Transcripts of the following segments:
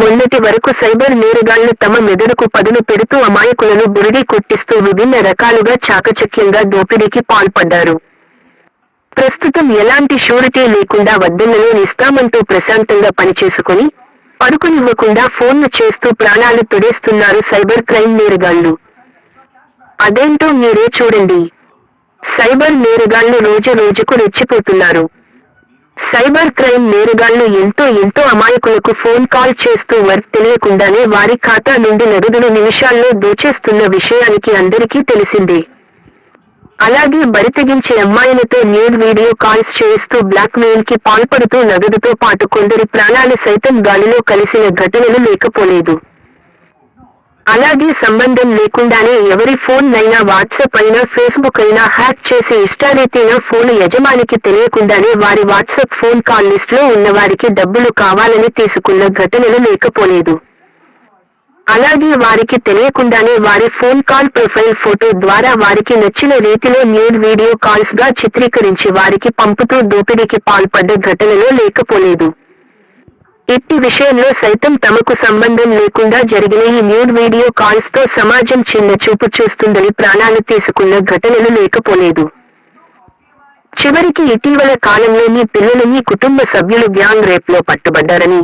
మొన్నటి వరకు సైబర్ నేరగాళ్ళు తమ మెదడుకు పదును పెడుతూ అమాయకులను బురిడి కొట్టిస్తూ విభిన్న రకాలుగా చాకచక్యంగా దోపిడీకి పాల్పడ్డారు. ప్రస్తుతం ఎలాంటి షూరిటీ లేకుండా వద్దన్నలో నిస్తామంటూ ప్రశాంతంగా పనిచేసుకుని పడుకునివ్వకుండా ఫోన్లు చేస్తూ ప్రాణాలు తొడేస్తున్నారు సైబర్ క్రైమ్ నేరగాళ్ళు. అదేంటో మీరే చూడండి. సైబర్ నేరగాళ్ళు రోజు రోజుకు రెచ్చిపోతున్నారు. సైబర్ క్రైమ్ నేరగాళ్ళు ఎంతో ఎంతో అమాయకులకు ఫోన్ కాల్ చేస్తూ వర్క్ తెలియకుండానే వారి ఖాతా నుండి నగదును నిమిషాల్లో దోచేస్తున్న విషయానికి అందరికీ తెలిసిందే. అలాగే బరితెగించే అమ్మాయిలతో న్యూడ్ వీడియో కాల్స్ చేస్తూ బ్లాక్ మెయిల్కి పాల్పడుతూ నగదుతో పాటు కొందరి ప్రాణాలు సైతం గాలిలో కలిసిన ఘటనలు లేకపోలేదు. అలాగే సంబంధం లేకుండానే ఎవరి ఫోన్ అయినా వాట్సాప్ అయినా ఫేస్బుక్ అయినా హ్యాక్ చేసి ఇష్టారీతిన ఫోన్ యజమానికి తెలియకుండానే వారి వాట్సాప్ ఫోన్ కాల్ లిస్ట్లో ఉన్న వారికి డబ్బులు కావాలని తీసుకున్న ఘటనలు లేకపోలేదు. అలాగే వారికి తెలియకుండానే వారి ఫోన్ కాల్ ప్రొఫైల్ ఫోటో ద్వారా వారికి నచ్చిన రీతిలో న్యూడ్ వీడియో కాల్స్గా చిత్రీకరించి వారికి పంపుతూ దోపిడీకి పాల్పడ్డ ఘటనలు లేకపోలేదు. ఇట్టి విషయంలో సైతం తమకు సంబంధం లేకుండా జరిగిన ఈ న్యూడ్ వీడియో కాల్స్తో సమాజం చిన్న చూపు చూస్తుందని ప్రాణాలు తీసుకున్న ఘటనలు లేకపోలేదు. చివరికి ఇటీవల కాలంలో మీ పిల్లలు మీ కుటుంబ సభ్యులు గ్యాంగ్ రేప్లో పట్టుబడ్డారని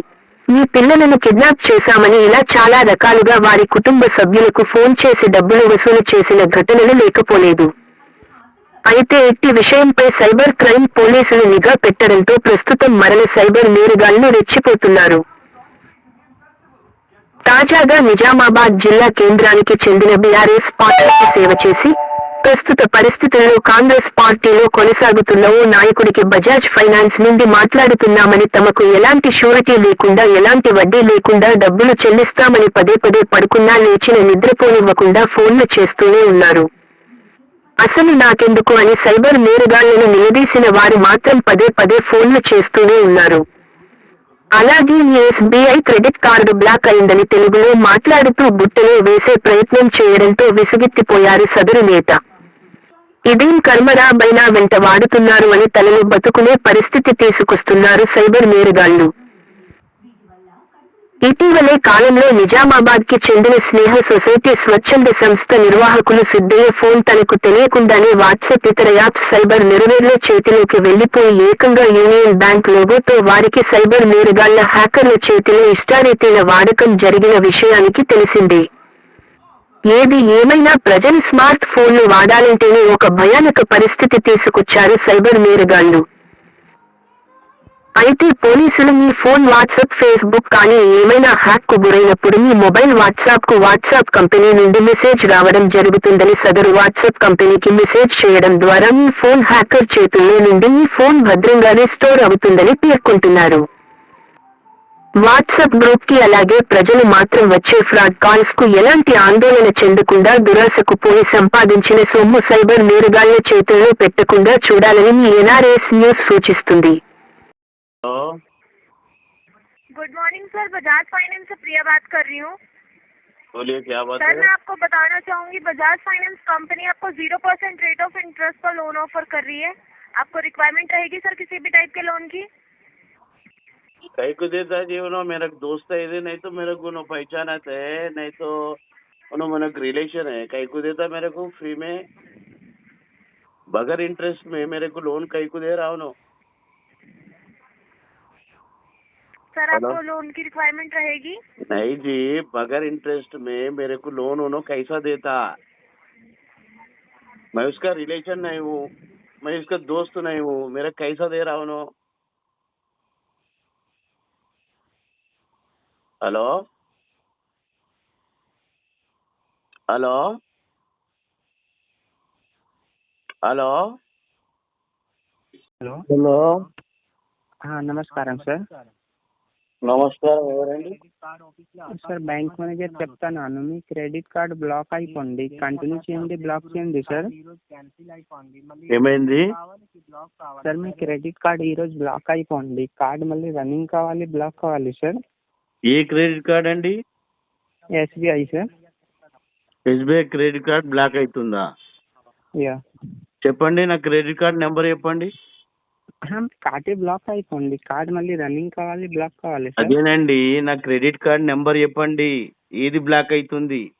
మీ పిల్లలను కిడ్నాప్ చేశామని ఇలా చాలా రకాలుగా వారి కుటుంబ సభ్యులకు ఫోన్ చేసి డబ్బులు వసూలు చేసిన ఘటనలు లేకపోలేదు. అయితే ఇట్టి విషయంపై సైబర్ క్రైమ్ పోలీసులు నిఘా పెట్టడంతో ప్రస్తుతం మరల సైబర్ నేరుగాళ్ళు రెచ్చిపోతున్నారు. తాజాగా నిజామాబాద్ జిల్లా కేంద్రానికి చెందిన బీఆర్ఎస్ పార్టీకి సేవ చేసి ప్రస్తుత పరిస్థితుల్లో కాంగ్రెస్ పార్టీలో కొనసాగుతున్న ఓ నాయకుడికి బజాజ్ ఫైనాన్స్ నుండి మాట్లాడుతున్నామని తమకు ఎలాంటి షూరిటీ లేకుండా ఎలాంటి వడ్డీ లేకుండా డబ్బులు చెల్లిస్తామని పదే పదే పడుకున్నా లేచిన నిద్రపోనివ్వకుండా ఫోన్లు చేస్తూనే ఉన్నారు. అసలు నాకెందుకు అని సైబర్ నేరగాళ్ళను నిలదీసిన వారు మాత్రం పదే పదే ఫోన్లు చేస్తూనే ఉన్నారు. అలాగే ఎస్బీఐ క్రెడిట్ కార్డు బ్లాక్ అయిందని తెలుగులో మాట్లాడుతూ బుట్టలో వేసే ప్రయత్నం చేయడంతో విసుగెత్తిపోయారు సదరు నేత. ఇదేం కర్మరా బైనా వెంట వాడుతున్నారు అని తనను బతుకునే పరిస్థితి తీసుకొస్తున్నారు సైబర్ నేరగాళ్ళు. ఇటీవలే కాలంలో నిజామాబాద్కి చెందిన స్నేహ సొసైటీ స్వచ్ఛంద సంస్థ నిర్వాహకులు సిద్ధయ్య ఫోన్ తనకు తెలియకుండానే వాట్సాప్ ఇతర యాప్స్ సైబర్ నెరవేర్ల చేతిలోకి వెళ్ళిపోయి ఏకంగా యూనియన్ బ్యాంక్ లోగోతో వారికి సైబర్ నేరుగాళ్ళ హ్యాకర్ల చేతిలో ఇష్టారీతైన వాడకం జరిగిన విషయానికి తెలిసిందే. ఏది ఏమైనా ప్రజలు స్మార్ట్ ఫోన్లు వాడాలంటేనే ఒక భయానక పరిస్థితి తీసుకొచ్చారు సైబర్ నేరుగాళ్ళు. అయితే పోలీసులు మీ ఫోన్ వాట్సాప్ ఫేస్బుక్ కానీ ఏమైనా హ్యాక్కు గురైనప్పుడు మీ మొబైల్ వాట్సాప్కు వాట్సాప్ కంపెనీ నుండి మెసేజ్ రావడం జరుగుతుందని సదరు వాట్సాప్ కంపెనీకి మెసేజ్ చేయడం ద్వారా మీ ఫోన్ హ్యాకర్ చేతుల్లో నుండి మీ ఫోన్ భద్రంగానే స్టోర్ అవుతుందని పేర్కొంటున్నారు. వాట్సాప్ గ్రూప్కి అలాగే ప్రజలు మాత్రం వచ్చే ఫ్రాడ్ కాల్స్కు ఎలాంటి ఆందోళన చెందకుండా దురాశకు పోయి సంపాదించిన సొమ్ము సైబర్ నేరుగాళ్ళ చేతుల్లో పెట్టకుండా చూడాలని మీ ఎన్ఆర్ఎస్ న్యూస్ సూచిస్తుంది. Good morning sir Bajaj finance से प्रिया बात कर रही हूँ। बोलिए क्या बात सर है? मैं आपको बताना चाहूँगी बजाज फाइनेंस कंपनी आपको zero percent rate of interest पर लोन ऑफ़र कर रही है। आपको रिक्वायरमेंट रहेगी सर किसी भी टाइप के लोन की? कई को देता है जीवन मेरा दोस्त है इधर नहीं तो मेरे को नो पहचान है नहीं तो उन्होंने रिलेशन है। कई को देता मेरे को फ्री में बगैर इंटरेस्ट में मेरे को लोन कई को दे रहा हूँ सर आपको लोन की रिक्वायरमेंट रहेगी? नहीं जी बगैर इंटरेस्ट में मेरे को लोन उन्होंने कैसा देता? मैं उसका रिलेशन नहीं हूँ मैं उसका दोस्त नहीं हूँ मेरा कैसा दे रहा उन्होंने hello hello hello hello hello हाँ नमस्कार सर నమస్కారం ఎవరండి? సార్ బ్యాంక్ మేనేజర్ చెప్తాను. మీ క్రెడిట్ కార్డ్ బ్లాక్ అయిపోయింది కంటిన్యూ చేయండి బ్లాక్ చేయండి సార్. ఏమైంది? సార్ మీ క్రెడిట్ కార్డ్ ఈరోజు బ్లాక్ అయిపోయింది కార్డ్ మళ్ళీ రన్నింగ్ కావాలి బ్లాక్ కావాలి సార్. ఏ క్రెడిట్ కార్డ్ అండి? SBI sir. SBI credit card block అవుతుందా యా. చెప్పండి నా క్రెడిట్ కార్డ్ నెంబర్ చెప్పండి. కార్డే బ్లాక్ అయిపోండి కార్డ్ మళ్ళీ రన్నింగ్ కావాలి బ్లాక్ కావాలి సార్. అదేనండి నా క్రెడిట్ కార్డ్ నెంబర్ చెప్పండి. ఏది బ్లాక్ అవుతుంది?